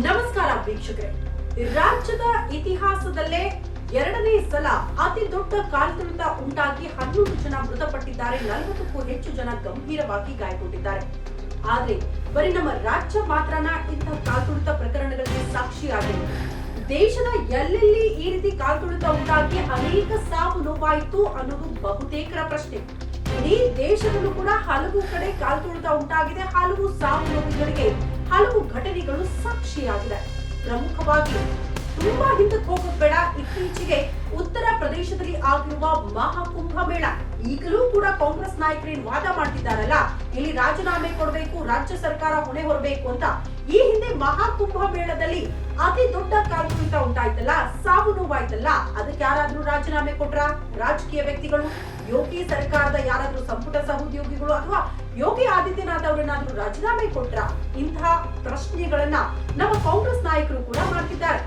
ನಮಸ್ಕಾರ ವೀಕ್ಷಕರೇ. ರಾಜ್ಯದ ಇತಿಹಾಸದಲ್ಲೇ ಎರಡನೇ ಸಲ ಅತಿ ದೊಡ್ಡ ಕಾಲ್ತುಳಿತ ಉಂಟಾಗಿ ಹನ್ನೊಂದು ಜನ ಮೃತಪಟ್ಟಿದ್ದಾರೆ, ನಲವತ್ತಕ್ಕೂ ಹೆಚ್ಚು ಜನ ಗಂಭೀರವಾಗಿ ಗಾಯಗೊಂಡಿದ್ದಾರೆ. ಆದ್ರೆ ಬರೀ ನಮ್ಮ ರಾಜ್ಯ ಮಾತ್ರನ ಇಂತಹ ಕಾಲ್ತುಳಿತ ಪ್ರಕರಣಗಳಿಗೆ ಸಾಕ್ಷಿಯಾಗಿದೆ. ದೇಶದ ಎಲ್ಲೆಲ್ಲಿ ಈ ರೀತಿ ಕಾಲ್ತುಳಿತ ಉಂಟಾಗಿ ಅನೇಕ ಸಾವು ನೋವಾಯಿತು ಅನ್ನೋದು ಬಹುತೇಕರ ಪ್ರಶ್ನೆ. ಇಡೀ ದೇಶದಲ್ಲೂ ಕೂಡ ಹಲವು ಕಡೆ ಕಾಲ್ತುಳಿತ ಉಂಟಾಗಿದೆ, ಹಲವು ಸಾವು ನೋವುಗಳಿಗೆ. ಹಲವು ಘಟನೆಗಳು ಸಾಕ್ಷಿಯಾಗಿದೆ. ಪ್ರಮುಖವಾಗಿ ತುಂಬಾ ಹಿಂದಕ್ಕೆ ಹೋಗೋದ್ ಬೇಡ. ಇತ್ತೀಚೆಗೆ ಉತ್ತರ ಪ್ರದೇಶದಲ್ಲಿ ಆಗಿರುವ ಮಹಾಕುಂಭ ಮೇಳ. ಈಗಲೂ ಕೂಡ ಕಾಂಗ್ರೆಸ್ ನಾಯಕರೇನ್ ವಾದ ಮಾಡ್ತಿದ್ದಾರಲ್ಲ? ಇಲ್ಲಿ ರಾಜೀನಾಮೆ ಕೊಡಬೇಕು, ರಾಜ್ಯ ಸರ್ಕಾರ ಹೊಣೆ ಹೊರಬೇಕು ಅಂತ ಈ ಹಿಂದೆ ಮಹಾಕುಂಭ ಮೇಳದಲ್ಲಿ ಅತಿ ದೊಡ್ಡ ಕಾಲ್ತುಳಿತ ಉಂಟಾಯ್ತಲ್ಲ, ಸಾವು ನೋವಾಯ್ತಲ್ಲ, ಅದಕ್ಕೆ ಯಾರಾದ್ರೂ ರಾಜೀನಾಮೆ ಕೊಟ್ರ? ರಾಜಕೀಯ ವ್ಯಕ್ತಿಗಳು, ಯೋಗಿ ಸರ್ಕಾರದ ಯಾರಾದ್ರೂ ಸಂಪುಟ ಸಹೋದ್ಯೋಗಿಗಳು ಅಥವಾ ಯೋಗಿ ಆದಿತ್ಯನಾಥ್ ಅವರನ್ನಾದ್ರೂ ರಾಜೀನಾಮೆ ಕೊಟ್ರ? ಇಂತಹ ಪ್ರಶ್ನೆಗಳನ್ನ ನಮ್ಮ ಕಾಂಗ್ರೆಸ್ ನಾಯಕರು ಕೂಡ ಮಾಡ್ತಿದ್ದಾರೆ.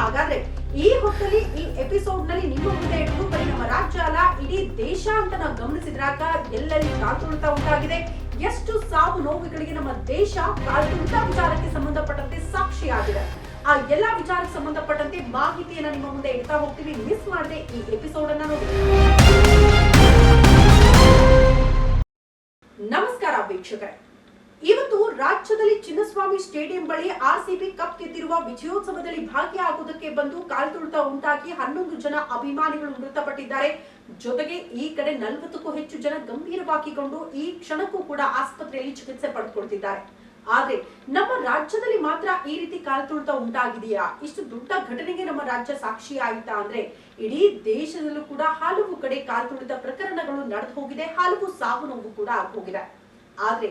ಹಾಗಾದ್ರೆ ಈ ಹೊತ್ತಲ್ಲಿ ಈ ಎಪಿಸೋಡ್ನಲ್ಲಿ ನಿಮ್ಮ ಮುಂದೆ ಇಟ್ಟು ಬರೀ ನಮ್ಮ ರಾಜ್ಯ ಅಲ್ಲ, ಇಡೀ ದೇಶ ಅಂತ ನಾವು ಗಮನಿಸಿದ್ರಾಗ ಎಲ್ಲೆಲ್ಲಿ ಕಾಲ್ತುಳಿತ ಉಂಟಾಗಿದೆ. ಎಷ್ಟು ಸಾವು ನೋವುಗಳಿಗೆ ನಮ್ಮ ದೇಶ ಕಾಲ್ತುಳಿತ ವಿಚಾರಕ್ಕೆ ಸಂಬಂಧಪಟ್ಟಂತೆ ಸಾಕ್ಷಿಯಾಗಿದೆ. ಆ ಎಲ್ಲಾ ವಿಚಾರಕ್ಕೆ ಸಂಬಂಧಪಟ್ಟಂತೆ ಮಾಹಿತಿಯನ್ನ ನಿಮ್ಮ ಮುಂದೆ ಇಡ್ತಾ ಹೋಗ್ತೀವಿ. ಮಿಸ್ ಮಾಡದೆ ಈ ಎಪಿಸೋಡ್ ಅನ್ನ ನೋಡಿ. ನಮಸ್ಕಾರ ವೀಕ್ಷಕರೇ. ಇವತ್ತು ರಾಜ್ಯದಲ್ಲಿ ಚಿನ್ನಸ್ವಾಮಿ ಸ್ಟೇಡಿಯಂ ಬಳಿ ಆರ್ಸಿಬಿ ಕಪ್ ಗೆದ್ದಿರುವ ವಿಜಯೋತ್ಸವದಲ್ಲಿ ಭಾಗಿಯಾಗುವುದಕ್ಕೆ ಬಂದು ಕಾಲ್ತುಳಿತ ಉಂಟಾಗಿ ಹನ್ನೊಂದು ಜನ ಅಭಿಮಾನಿಗಳು ಮೃತಪಟ್ಟಿದ್ದಾರೆ. ಜೊತೆಗೆ ಈ ಕಡೆ ನಲವತ್ತಕ್ಕೂ ಹೆಚ್ಚು ಜನ ಗಂಭೀರವಾಗಿಕೊಂಡು ಈ ಕ್ಷಣಕ್ಕೂ ಕೂಡ ಆಸ್ಪತ್ರೆಯಲ್ಲಿ ಚಿಕಿತ್ಸೆ ಪಡೆದುಕೊಳ್ತಿದ್ದಾರೆ ಆದ್ರೆ ನಮ್ಮ ರಾಜ್ಯದಲ್ಲಿ ಮಾತ್ರ ಈ ರೀತಿ ಕಾಲ್ತುಳಿತ ಉಂಟಾಗಿದೆಯಾ? ಇಷ್ಟು ದೊಡ್ಡ ಘಟನೆಗೆ ನಮ್ಮ ರಾಜ್ಯ ಸಾಕ್ಷಿ ಆಯ್ತಾ ಅಂದ್ರೆ ಇಡೀ ದೇಶದಲ್ಲೂ ಕೂಡ ಹಲವು ಕಡೆ ಕಾಲ್ತುಳಿತ ಪ್ರಕರಣಗಳು ನಡೆದು ಹೋಗಿದೆ, ಹಲವು ಸಾವು ನೋವು ಕೂಡ ಆಗೋಗಿದೆ. ಆದ್ರೆ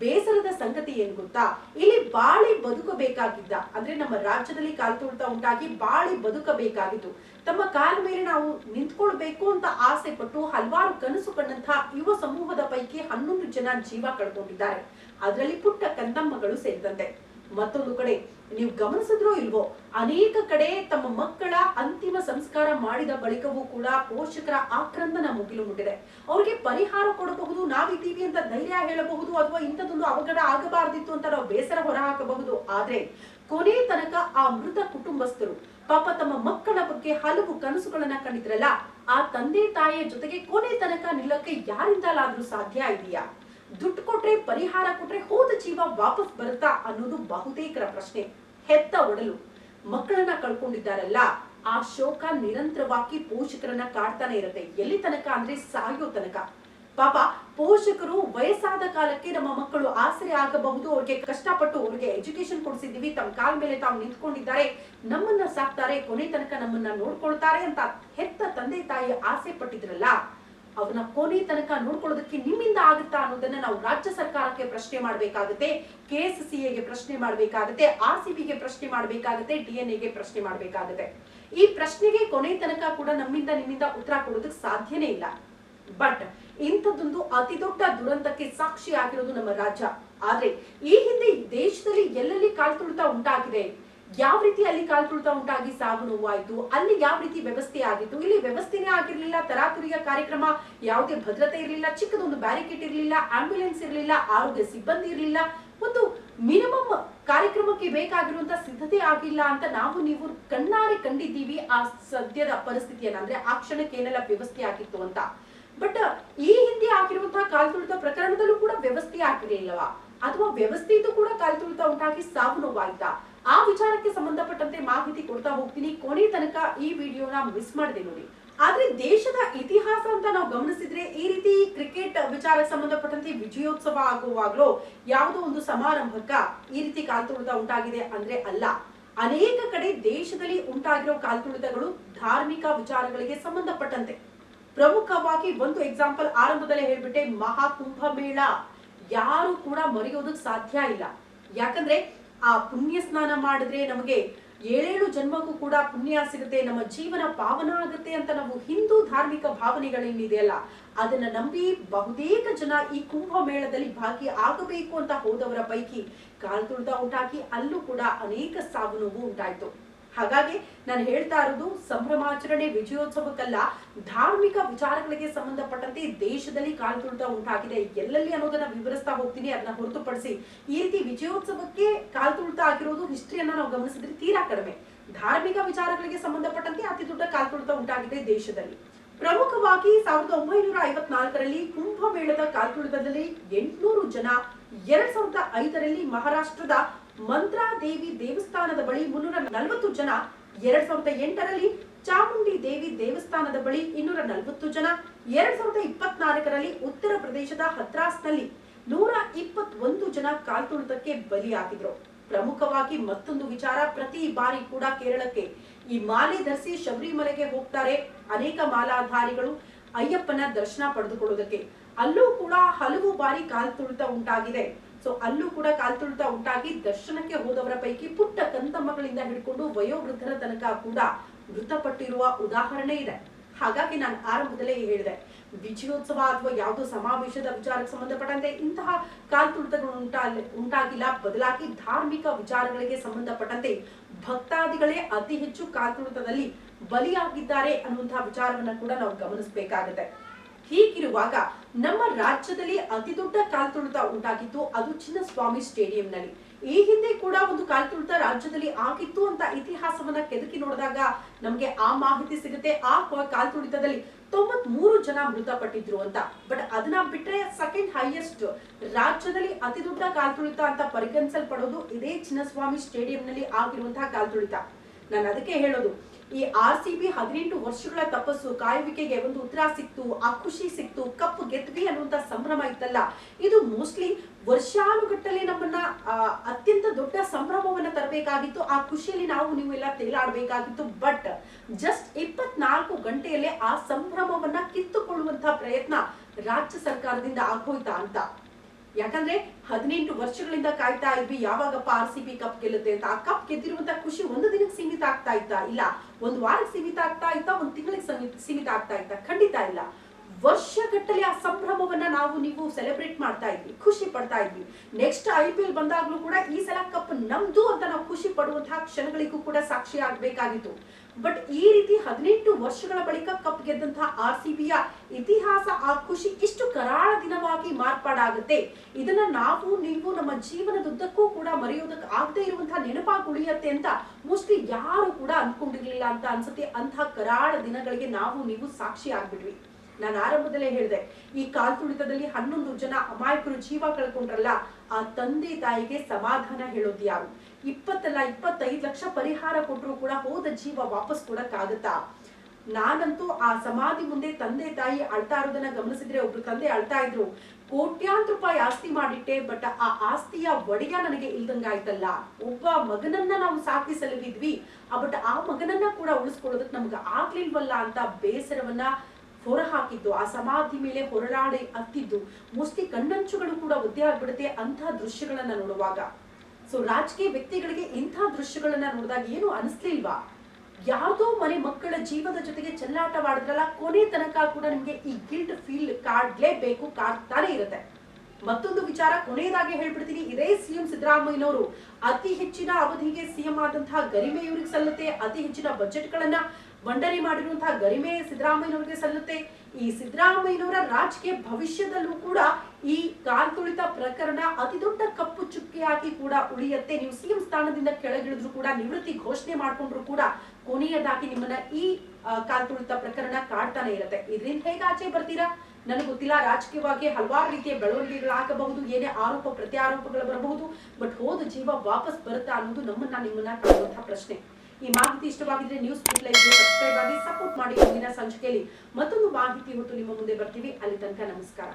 ಬೇಸರದ ಸಂಗತಿ ಏನ್ ಗೊತ್ತಾ? ಇಲ್ಲಿ ಬಾಳಿ ಬದುಕಬೇಕಾಗಿದ್ದ. ಅಂದ್ರೆ ನಮ್ಮ ರಾಜ್ಯದಲ್ಲಿ ಕಾಲ್ತುಳಿತ ಉಂಟಾಗಿ ಬಾಳಿ ಬದುಕಬೇಕಾಗಿತ್ತು. ತಮ್ಮ ಕಾಲ ಮೇಲೆ ನಾವು ನಿಂತ್ಕೊಳ್ಬೇಕು ಅಂತ ಆಸೆ ಪಟ್ಟು ಹಲವಾರು ಕನಸು ಕಂಡಂತಹ ಯುವ ಸಮೂಹದ ಪೈಕಿ ಹನ್ನೊಂದು ಜನ ಜೀವ ಕಳ್ಕೊಂಡಿದ್ದಾರೆ ಅದರಲ್ಲಿ ಪುಟ್ಟ ಕಂದಮ್ಮಗಳು ಸೇರಿದಂತೆ. ಮತ್ತೊಂದು ಕಡೆ, ನೀವು ಗಮನಿಸಿದ್ರೋ ಇಲ್ವೋ, ಅನೇಕ ಕಡೆ ತಮ್ಮ ಮಕ್ಕಳ ಅಂತಿಮ ಸಂಸ್ಕಾರ ಮಾಡಿದ ಬಳಿಕವೂ ಕೂಡ ಪೋಷಕರ ಆಕ್ರಂದನ ಮುಗಿಲು ಮುಟ್ಟಿದೆ. ಅವ್ರಿಗೆ ಪರಿಹಾರ ಕೊಡಬಹುದು, ನಾವಿದ್ದೀವಿ ಅಂತ ಧೈರ್ಯ ಹೇಳಬಹುದು ಅಥವಾ ಇಂಥದ್ದೊಂದು ಅವಘಡ ಆಗಬಾರ್ದಿತ್ತು ಅಂತ ನಾವು ಬೇಸರ ಹೊರಹಾಕಬಹುದು. ಆದ್ರೆ, ಕೊನೆ ತನಕ ಆ ಮೃತ ಕುಟುಂಬಸ್ಥರು, ಪಾಪ ತಮ್ಮ ಮಕ್ಕಳ ಬಗ್ಗೆ ಹಲವು ಕನಸುಗಳನ್ನ ಕಂಡಿದ್ರಲ್ಲ, ಆ ತಂದೆ ತಾಯಿಯ ಜೊತೆಗೆ ಕೊನೆ ತನಕ ನಿಲ್ಲಕ್ಕೆ ಯಾರಿಂದಲಾದ್ರೂ ಸಾಧ್ಯ ಇದೆಯಾ? ದುಡ್ಡು ಕೊಟ್ರೆ, ಪರಿಹಾರ ಕೊಟ್ರೆ ಹೋದ ಜೀವ ವಾಪಸ್ ಬರುತ್ತಾ ಅನ್ನೋದು ಬಹುತೇಕರ ಪ್ರಶ್ನೆ. ಹೆತ್ತ ಒಡಲು. ಮಕ್ಕಳನ್ನ ಕಳ್ಕೊಂಡಿದ್ದಾರಲ್ಲ, ಆ ಶೋಕ ನಿರಂತರವಾಗಿ ಪೋಷಕರನ್ನ ಕಾಡ್ತಾನೆ ಇರುತ್ತೆ. ಎಲ್ಲಿ ತನಕ ಅಂದ್ರೆ ಸಾಯೋ ತನಕ. ಪಾಪ, ಪೋಷಕರು ವಯಸ್ಸಾದ ಕಾಲಕ್ಕೆ ನಮ್ಮ ಮಕ್ಕಳು ಆಸರೆ ಆಗಬಹುದು, ಅವ್ರಿಗೆ ಕಷ್ಟಪಟ್ಟು ಅವ್ರಿಗೆ ಎಜುಕೇಶನ್ ಕೊಡಿಸಿದೀವಿ ತಮ್ಮ ಕಾಲ ಮೇಲೆ ತಾವು ನಿಂತ್ಕೊಂಡಿದ್ದಾರೆ, ನಮ್ಮನ್ನ ಸಾಕ್ತಾರೆ, ಕೊನೆ ತನಕ ನಮ್ಮನ್ನ ನೋಡ್ಕೊಳ್ತಾರೆ ಅಂತ ಹೆತ್ತ ತಂದೆ ತಾಯಿ ಆಸೆ ಪಟ್ಟಿದ್ರಲ್ಲ ಅವನ ಕೊನೆ ತನಕ ನೋಡ್ಕೊಳ್ಳೋದಕ್ಕೆ ನಿಮ್ಮಿಂದ ಆಗುತ್ತಾ ಅನ್ನೋದನ್ನ ನಾವು ರಾಜ್ಯ ಸರ್ಕಾರಕ್ಕೆ ಪ್ರಶ್ನೆ ಮಾಡಬೇಕಾಗುತ್ತೆ ಕೆ ಎಸ್ ಸಿ ಎಗೆ ಪ್ರಶ್ನೆ ಮಾಡಬೇಕಾಗುತ್ತೆ ಆರ್ ಸಿ ಬಿಗೆ ಪ್ರಶ್ನೆ ಮಾಡಬೇಕಾಗುತ್ತೆ ಡಿ ಎನ್ ಎಗೆ ಪ್ರಶ್ನೆ ಮಾಡಬೇಕಾಗುತ್ತೆ. ಈ ಪ್ರಶ್ನೆಗೆ ಕೊನೆ ತನಕ ಕೂಡ ನಮ್ಮಿಂದ ನಿಮ್ಮಿಂದ ಉತ್ತರ ಕೊಡೋದಕ್ಕೆ ಸಾಧ್ಯನೇ ಇಲ್ಲ. ಬಟ್ ಇಂಥದ್ದೊಂದು ಅತಿ ದೊಡ್ಡ ದುರಂತಕ್ಕೆ ಸಾಕ್ಷಿ ಆಗಿರೋದು ನಮ್ಮ ರಾಜ್ಯ. ಆದ್ರೆ ಈ ಹಿಂದೆ ದೇಶದಲ್ಲಿ ಎಲ್ಲೆಲ್ಲಿ ಕಾಲ್ತುಳಿತ ಉಂಟಾಗಿದೆ ಯಾವ ರೀತಿ ಅಲ್ಲಿ ಕಾಲ್ತುಳಿತ ಉಂಟಾಗಿ ಸಾವು ನೋವಾಯಿತು, ಅಲ್ಲಿ ಯಾವ ರೀತಿ ವ್ಯವಸ್ಥೆ ಆಗಿತ್ತು? ಇಲ್ಲಿ ವ್ಯವಸ್ಥೆನೇ ಆಗಿರಲಿಲ್ಲ, ತರಾತುರಿಯ ಕಾರ್ಯಕ್ರಮ, ಯಾವುದೇ ಭದ್ರತೆ ಇರಲಿಲ್ಲ, ಚಿಕ್ಕದೊಂದು ಬ್ಯಾರಿಕೇಡ್ ಇರಲಿಲ್ಲ ಆಂಬ್ಯುಲೆನ್ಸ್ ಇರಲಿಲ್ಲ, ಆರೋಗ್ಯ ಸಿಬ್ಬಂದಿ ಇರಲಿಲ್ಲ. ಒಂದು ಮಿನಿಮಮ್ ಕಾರ್ಯಕ್ರಮಕ್ಕೆ ಬೇಕಾಗಿರುವಂತ ಸಿದ್ಧತೆ ಆಗಿಲ್ಲ ಅಂತ ನಾವು ನೀವು ಕಣ್ಣಾರೆ ಕಂಡಿದ್ದೀವಿ ಆ ಸದ್ಯದ ಪರಿಸ್ಥಿತಿಯನ್ನು. ಅಂದ್ರೆ ಆ ಕ್ಷಣಕ್ಕೆ ಏನೆಲ್ಲ ವ್ಯವಸ್ಥೆ ಆಗಿತ್ತು ಅಂತ. ಬಟ್ ಈ ಹಿಂದೆ ಆಗಿರುವಂತಹ ಕಾಲ್ತುಳಿತ ಪ್ರಕರಣದಲ್ಲೂ ಕೂಡ ವ್ಯವಸ್ಥೆ ಆಗಿರಲಿಲ್ಲವಾ? ಅಥವಾ ವ್ಯವಸ್ಥೆಯೂ ಕೂಡ ಕಾಲ್ತುಳಿತ ಉಂಟಾಗಿ ಸಾವು ನೋವಾಯ್ತಾ? ವಿಚಾರಕ್ಕೆ ಸಂಬಂಧಪಟ್ಟಂತೆ ಮಾಹಿತಿ ಕೊಡ್ತಾ ಹೋಗ್ತೀನಿ. ಕೊನೆ ತನಕ ಈ ವಿಡಿಯೋನ ಮಿಸ್ ಮಾಡಿದೆ ನೋಡಿ. ಆದ್ರೆ ದೇಶದ ಇತಿಹಾಸ ಅಂತ ನಾವು ಗಮನಿಸಿದ್ರೆ ಈ ರೀತಿ ಕ್ರಿಕೆಟ್ ವಿಚಾರಕ್ಕೆ ಸಂಬಂಧಪಟ್ಟಂತೆ ವಿಜಯೋತ್ಸವ ಆಗುವಾಗಲೂ ಯಾವುದೋ ಒಂದು ಸಮಾರಂಭಕ್ಕ ಈ ರೀತಿ ಕಾಲ್ತುಳಿತ ಉಂಟಾಗಿದೆ ಅಂದ್ರೆ ಅಲ್ಲ. ಅನೇಕ ಕಡೆ ದೇಶದಲ್ಲಿ ಉಂಟಾಗಿರೋ ಕಾಲ್ತುಳಿತಗಳು ಧಾರ್ಮಿಕ ವಿಚಾರಗಳಿಗೆ ಸಂಬಂಧಪಟ್ಟಂತೆ. ಪ್ರಮುಖವಾಗಿ ಒಂದು ಎಕ್ಸಾಂಪಲ್ ಆರಂಭದಲ್ಲೇ ಹೇಳ್ಬಿಟ್ಟೆ ಮಹಾಕುಂಭ ಮೇಳ. ಯಾರು ಕೂಡ ಮರೆಯೋದಕ್ಕೆ ಸಾಧ್ಯ ಇಲ್ಲ. ಯಾಕಂದ್ರೆ ಆ ಪುಣ್ಯ ಸ್ನಾನ ಮಾಡಿದ್ರೆ ನಮಗೆ ಏಳೇಳು ಜನ್ಮಕ್ಕೂ ಕೂಡ ಪುಣ್ಯ ಸಿಗುತ್ತೆ, ನಮ್ಮ ಜೀವನ ಪಾವನ ಆಗುತ್ತೆ ಅಂತ ನಾವು ಹಿಂದೂ ಧಾರ್ಮಿಕ ಭಾವನೆಗಳೇನಿದೆಯಲ್ಲ ಅದನ್ನ ನಂಬಿ ಬಹುತೇಕ ಜನ ಈ ಕುಂಭ ಮೇಳದಲ್ಲಿ ಭಾಗಿ ಆಗಬೇಕು ಅಂತ ಹೋದವರ ಪೈಕಿ ಕಾಲ್ತುಳಿತ ಉಂಟಾಗಿ ಅಲ್ಲೂ ಕೂಡ ಅನೇಕ ಸಾವು ನೋವು ಉಂಟಾಯ್ತು. ಹಾಗಾಗಿ ನಾನು ಹೇಳ್ತಾ ಇರೋದು ಸಂಭ್ರಮಾಚರಣೆ ವಿಜಯೋತ್ಸವಕ್ಕಲ್ಲ, ಧಾರ್ಮಿಕ ವಿಚಾರಗಳಿಗೆ ಸಂಬಂಧಪಟ್ಟಂತೆ ದೇಶದಲ್ಲಿ ಕಾಲ್ತುಳಿತ ಉಂಟಾಗಿದೆ. ಎಲ್ಲೆಲ್ಲಿ ಅನ್ನೋದನ್ನ ವಿವರಿಸ್ತಾ ಹೋಗ್ತೀನಿ ಅದನ್ನ ಹೊರತುಪಡಿಸಿ ಈ ರೀತಿ ವಿಜಯೋತ್ಸವಕ್ಕೆ ಕಾಲ್ತುಳಿತ ಆಗಿರೋದು ಹಿಸ್ಟ್ರಿಯನ್ನ ನಾವು ಗಮನಿಸಿದ್ರೆ ತೀರಾ ಕಡಿಮೆ. ಧಾರ್ಮಿಕ ವಿಚಾರಗಳಿಗೆ ಸಂಬಂಧಪಟ್ಟಂತೆ ಅತಿ ದೊಡ್ಡ ಕಾಲ್ತುಳಿತ ಉಂಟಾಗಿದೆ ದೇಶದಲ್ಲಿ. ಪ್ರಮುಖವಾಗಿ ಸಾವಿರದ ಒಂಬೈನೂರ ಐವತ್ನಾಲ್ಕರಲ್ಲಿ ಕುಂಭಮೇಳದ ಕಾಲ್ತುಳಿತದಲ್ಲಿ ಎಂಟುನೂರು ಜನ, ಎರಡ್ ಸಾವಿರದ ಐದರಲ್ಲಿ ಮಹಾರಾಷ್ಟ್ರದ ಮಂತ್ರಾದೇವಿ ದೇವಸ್ಥಾನದ ಬಳಿ ಮುನ್ನೂರ ನಲವತ್ತು ಜನ, ಎರಡ್ ಸಾವಿರದ ಎಂಟರಲ್ಲಿ ಚಾಮುಂಡಿ ದೇವಿ ದೇವಸ್ಥಾನದ ಬಳಿ ಇನ್ನೂರ ನಲವತ್ತು ಜನ, ಎರಡ್ ಸಾವಿರದ ಇಪ್ಪತ್ನಾಲ್ಕರಲ್ಲಿ ಉತ್ತರ ಪ್ರದೇಶದ ಹತ್ರಾಸ್ನಲ್ಲಿ ನೂರ ಇಪ್ಪತ್ತೊಂದು ಜನ ಕಾಲ್ತುಳಿತಕ್ಕೆ ಬಲಿಯಾಗಿದ್ರು. ಪ್ರಮುಖವಾಗಿ ಮತ್ತೊಂದು ವಿಚಾರ, ಪ್ರತಿ ಬಾರಿ ಕೂಡ ಕೇರಳಕ್ಕೆ. ಈ ಮಾಲೆ ಧರಿಸಿ ಶಬರಿಮಲೆಗೆ ಹೋಗ್ತಾರೆ ಅನೇಕ ಮಾಲಾಧಾರಿಗಳು ಅಯ್ಯಪ್ಪನ ದರ್ಶನ ಪಡೆದುಕೊಳ್ಳುವುದಕ್ಕೆ ಅಲ್ಲೂ ಕೂಡ ಹಲವು ಬಾರಿ ಕಾಲ್ತುಳಿತ ಉಂಟಾಗಿದೆ. ಸೊ ಅಲ್ಲೂ ಕೂಡ ಕಾಲ್ತುಳಿತ ಉಂಟಾಗಿ ದರ್ಶನಕ್ಕೆ ಹೋದವರ ಪೈಕಿ ಪುಟ್ಟ ತಂತಮ್ಮಗಳಿಂದ ಹಿಡ್ಕೊಂಡು ವಯೋವೃದ್ಧರ ತನಕ ಕೂಡ ಮೃತಪಟ್ಟಿರುವ ಉದಾಹರಣೆ ಇದೆ. ಹಾಗಾಗಿ ನಾನು ಆರಂಭದಲ್ಲೇ ಹೇಳಿದೆ. ವಿಜಯೋತ್ಸವ ಅಥವಾ ಯಾವುದೋ ಸಮಾವೇಶದ ವಿಚಾರಕ್ಕೆ ಸಂಬಂಧಪಟ್ಟಂತೆ ಇಂತಹ ಕಾಲ್ತುಳಿತಗಳು ಉಂಟಾ ಉಂಟಾಗಿಲ್ಲ. ಬದಲಾಗಿ ಧಾರ್ಮಿಕ ವಿಚಾರಗಳಿಗೆ ಸಂಬಂಧಪಟ್ಟಂತೆ ಭಕ್ತಾದಿಗಳೇ ಅತಿ ಹೆಚ್ಚು ಕಾಲ್ತುಳಿತದಲ್ಲಿ ಬಲಿಯಾಗಿದ್ದಾರೆ ಅನ್ನುವಂತಹ ವಿಚಾರವನ್ನ ಕೂಡ ನಾವು ಗಮನಿಸಬೇಕಾಗುತ್ತೆ. ಹೀಗಿರುವಾಗ ನಮ್ಮ ರಾಜ್ಯದಲ್ಲಿ ಅತಿ ದೊಡ್ಡ ಕಾಲ್ತುಳಿತ ಉಂಟಾಗಿತ್ತು ಅದು ಚಿನ್ನಸ್ವಾಮಿ ಸ್ಟೇಡಿಯಂನಲ್ಲಿ. ಈ ಹಿಂದೆ ಕೂಡ ಒಂದು ಕಾಲ್ತುಳಿತ ರಾಜ್ಯದಲ್ಲಿ ಆಗಿತ್ತು ಅಂತ ಇತಿಹಾಸವನ್ನ ಕೆದಕಿ ನೋಡಿದಾಗ ನಮ್ಗೆ ಆ ಮಾಹಿತಿ ಸಿಗುತ್ತೆ. ಆ ಕಾಲ್ತುಳಿತದಲ್ಲಿ ತೊಂಬತ್ ಮೂರು ಜನ ಮೃತಪಟ್ಟಿದ್ರು ಅಂತ. ಬಟ್ ಅದನ್ನ ಬಿಟ್ರೆ ಸೆಕೆಂಡ್ ಹೈಯೆಸ್ಟ್ ರಾಜ್ಯದಲ್ಲಿ ಅತಿ ದೊಡ್ಡ ಕಾಲ್ತುಳಿತ ಅಂತ ಪರಿಗಣಿಸಲ್ಪಡೋದು ಇದೇ ಚಿನ್ನಸ್ವಾಮಿ ಸ್ಟೇಡಿಯಂನಲ್ಲಿ ಆಗಿರುವಂತಹ ಕಾಲ್ತುಳಿತ. ನಾನು ಅದಕ್ಕೆ ಹೇಳೋದು ಈ ಆರ್ ಸಿ ಬಿ ಹದಿನೆಂಟು ವರ್ಷಗಳ ತಪಸ್ಸು, ಕಾಯುವಿಕೆಗೆ ಒಂದು ಉತ್ತರ ಸಿಕ್ತು, ಆ ಖುಷಿ ಸಿಕ್ತು ಕಪ್ ಗೆದ್ವಿ ಅನ್ನುವಂತ ಸಂಭ್ರಮ ಇತ್ತಲ್ಲ. ಇದು ಮೋಸ್ಟ್ಲಿ ವರ್ಷಾನುಗಟ್ಟಲೆ ನಮ್ಮನ್ನ ಅತ್ಯಂತ ದೊಡ್ಡ ಸಂಭ್ರಮವನ್ನ ತರಬೇಕಾಗಿತ್ತು. ಆ ಖುಷಿಯಲ್ಲಿ ನಾವು ನೀವೆಲ್ಲ ತೇಲಾಡಬೇಕಾಗಿತ್ತು. ಬಟ್ ಜಸ್ಟ್ ಇಪ್ಪತ್ನಾಲ್ಕು ಗಂಟೆಯಲ್ಲೇ ಆ ಸಂಭ್ರಮವನ್ನ ಕಿತ್ತುಕೊಳ್ಳುವಂತಹ ಪ್ರಯತ್ನ ರಾಜ್ಯ ಸರ್ಕಾರದಿಂದ ಆಗೋಯ್ತಾ ಅಂತ. ಯಾಕಂದ್ರೆ ಹದಿನೆಂಟು ವರ್ಷಗಳಿಂದ ಕಾಯ್ತಾ ಇದ್ವಿ, ಯಾವಾಗಪ್ಪ ಆರ್ ಸಿ ಬಿ ಕಪ್ ಗೆಲ್ಲುತ್ತೆ ಅಂತ. ಆ ಕಪ್ ಗೆದ್ದಿರುವಂತ ಖುಷಿ ಒಂದು ದಿನಕ್ಕೆ ಸೀಮಿತ ಆಗ್ತಾ ಇತ್ತಾ? ಇಲ್ಲ, ಒಂದು ವಾರಕ್ಕೆ ಸೀಮಿತ ಆಗ್ತಾ ಇತ್ತಾ? ಒಂದು ತಿಂಗಳಿಗೆ ಸೀಮಿ- ಸೀಮಿತ ಆಗ್ತಾ ಇತ್ತಾ? ಖಂಡಿತ ಇಲ್ಲ. ವರ್ಷಗಟ್ಟಲೆ ಆ ಸಂಭ್ರಮವನ್ನ ನಾವು ನೀವು ಸೆಲೆಬ್ರೇಟ್ ಮಾಡ್ತಾ ಇದ್ವಿ, ಖುಷಿ ಪಡ್ತಾ ಇದ್ವಿ. ನೆಕ್ಸ್ಟ್ ಐ ಪಿ ಎಲ್ ಬಂದಾಗ್ಲೂ ಕೂಡ ಈ ಸಲ ಕಪ್ ನಮ್ದು ಅಂತ ನಾವು ಖುಷಿ ಪಡುವಂತಹ ಕ್ಷಣಗಳಿಗೂ ಕೂಡ ಸಾಕ್ಷಿ ಆಗ್ಬೇಕಾಗಿತ್ತು. ಬಟ್ ಈ ರೀತಿ ಹದಿನೆಂಟು ವರ್ಷಗಳ ಬಳಿಕ ಕಪ್ ಗೆದ್ದಂತಹ ಆರ್ ಸಿ ಬಿಯ ಇತಿಹಾಸ ಆ ಖುಷಿ ಇಷ್ಟು ಕರಾಳ ದಿನವಾಗಿ ಮಾರ್ಪಾಡಾಗುತ್ತೆ. ಇದನ್ನ ನಾವು, ನೀವು ನಮ್ಮ ಜೀವನದುದ್ದಕ್ಕೂ ಕೂಡ ಮರೆಯೋದಕ್ಕೆ ಆಗದೆ ಇರುವಂತಹ ನೆನಪಾಗಿ ಉಳಿಯತ್ತೆ ಅಂತ ಮೋಸ್ಟ್ಲಿ ಯಾರು ಕೂಡ ಅನ್ಕೊಂಡಿರ್ಲಿಲ್ಲ ಅಂತ ಅನ್ಸುತ್ತೆ. ಅಂತಹ ಕರಾಳ ದಿನಗಳಿಗೆ ನಾವು, ನೀವು ಸಾಕ್ಷಿ ಆಗ್ಬಿಟ್ವಿ. ನಾನು ಆರಂಭದಲ್ಲೇ ಹೇಳಿದೆ, ಈ ಕಾಲ್ತುಳಿತದಲ್ಲಿ ಹನ್ನೊಂದು ಜನ ಅಮಾಯಕರು ಜೀವ ಕಳ್ಕೊಂಡ್ರಲ್ಲ, ಆ ತಂದೆ ತಾಯಿಗೆ ಸಮಾಧಾನ ಹೇಳೋದು ಯಾರು? ಇಪ್ಪತ್ತಲ್ಲ, ಇಪ್ಪತ್ತೈದು ಲಕ್ಷ ಪರಿಹಾರ ಕೊಟ್ಟರು ಕೂಡ ಹೋದ ಜೀವ ವಾಪಸ್ ಕೊಡಕ್ಕಾಗತ್ತಾ? ನಾನಂತೂ ಆ ಸಮಾಧಿ ಮುಂದೆ ತಂದೆ ತಾಯಿ ಅಳ್ತಾ ಇರೋದನ್ನ ಗಮನಿಸಿದ್ರೆ ಒಬ್ರು ತಂದೆ ಅಳ್ತಾ ಇದ್ರು. ಕೋಟ್ಯಾಂತರ ರೂಪಾಯಿ ಆಸ್ತಿ ಮಾಡಿಟ್ಟೆ, ಬಟ್ ಆ ಆಸ್ತಿಯ ಒಡೆಯ ನನಗೆ ಇಲ್ದಂಗಾಯ್ತಲ್ಲ ಒಬ್ಬ ಮಗನನ್ನ ನಾವು ಸಾಕಿ ಆ ಬಟ್ ಆ ಮಗನನ್ನ ಕೂಡ ಉಳಿಸ್ಕೊಳ್ಳೋದಕ್ಕೆ ನಮ್ಗೆ ಆಗ್ಲಿಲ್ವಲ್ಲ ಅಂತ ಬೇಸರವನ್ನ ಹೊರ ಹಾಕಿದ್ದು ಆ ಸಮಾಧಿ ಮೇಲೆ ಹೊರಳಾಡಿ ಹತ್ತಿದ್ದು ಮುಸ್ತಿ ಕಣ್ಣಂಚುಗಳು ಕೂಡ ಒದ್ದೆ ಆಗ್ಬಿಡುತ್ತೆ ಅಂತಹ ದೃಶ್ಯಗಳನ್ನ ನೋಡುವಾಗ. ಸೊ ರಾಜಕೀಯ ವ್ಯಕ್ತಿಗಳಿಗೆ ಇಂಥ ದೃಶ್ಯಗಳನ್ನ ನೋಡಿದಾಗ ಏನು ಅನಿಸ್ಲಿಲ್ವಾ ಯಾವುದೋ ಮನೆ ಮಕ್ಕಳ ಜೀವದ ಜೊತೆಗೆ ಚೆಲ್ಲಾಟವಾಡಿದ್ರಲ್ಲ, ಕೊನೆ ತನಕ ಕೂಡ ನಿಮ್ಗೆ ಈ ಗಿಲ್ಟ್ ಫೀಲ್ ಕಾಡ್ಲೇಬೇಕು, ಕಾಡ್ತಾನೆ ಇರುತ್ತೆ. ಮತ್ತೊಂದು ವಿಚಾರ ಕೊನೆಯದಾಗಿ ಹೇಳ್ಬಿಡ್ತೀನಿ. ಇದೇ ಸಿಎಂ ಸಿದ್ದರಾಮಯ್ಯನವರು ಅತಿ ಹೆಚ್ಚಿನ ಅವಧಿಗೆ ಸಿಎಂ ಆದಂತಹ ಗರಿಮೆ ಇವ್ರಿಗೆ ಸಲ್ಲುತ್ತೆ, ಅತಿ ಹೆಚ್ಚಿನ ಬಜೆಟ್ ಮಂಡನೆ ಮಾಡಿರುವಂತಹ ಗರಿಮೆ ಸಿದ್ದರಾಮಯ್ಯನವರಿಗೆ ಸಲ್ಲುತ್ತೆ. ಈ ಸಿದ್ದರಾಮಯ್ಯನವರ ರಾಜಕೀಯ ಭವಿಷ್ಯದಲ್ಲೂ ಕೂಡ ಈ ಕಾಲ್ತುಳಿತ ಪ್ರಕರಣ ಅತಿ ದೊಡ್ಡ ಕಪ್ಪು ಚುಕ್ಕೆಯಾಗಿ ಕೂಡ ಉಳಿಯತ್ತೆ. ನೀವು ಸಿಎಂ ಸ್ಥಾನದಿಂದ ಕೆಳಗಿಳಿದ್ರು ಕೂಡ ನಿವೃತ್ತಿ ಘೋಷಣೆ ಮಾಡ್ಕೊಂಡ್ರು ಕೂಡ ಕೊನೆಯದಾಗಿ ನಿಮ್ಮನ್ನ ಈ ಆ, ಕಾಲ್ತುಳಿತ ಪ್ರಕರಣ ಕಾಡ್ತಾನೆ ಇರುತ್ತೆ. ಇದರಿಂದ ಹೇಗೆ ಆಚೆ ಬರ್ತೀರಾ? ನನಗೆ ಗೊತ್ತಿಲ್ಲ. ರಾಜಕೀಯವಾಗಿ ಹಲವಾರು ರೀತಿಯ ಬೆಳವಣಿಗೆಗಳಾಗಬಹುದು ಏನೇ ಆರೋಪ ಪ್ರತ್ಯಾರೋಪಗಳು ಬರಬಹುದು ಬಟ್ ಹೋದ ಜೀವ ವಾಪಸ್ ಬರುತ್ತಾ ಅನ್ನೋದು ನಮ್ಮನ್ನ ನಿಮ್ಮನ್ನ ಕಾಡುವಂತಹ ಪ್ರಶ್ನೆ. ಈ ಮಾಹಿತಿ ಇಷ್ಟವಾಗಿದ್ರೆ ನ್ಯೂಸ್ ಸಬ್ಸ್ಕ್ರೈಬ್ ಆಗಿ ಸಪೋರ್ಟ್ ಮಾಡಿ. ಮುಂದಿನ ಸಂಚಿಕೆಯಲ್ಲಿ ಮತ್ತೊಂದು ಮಾಹಿತಿ ಹೊತ್ತು ನಿಮ್ಮ ಮುಂದೆ ಬರ್ತೀವಿ. ಅಲ್ಲಿ ತನಕ ನಮಸ್ಕಾರ.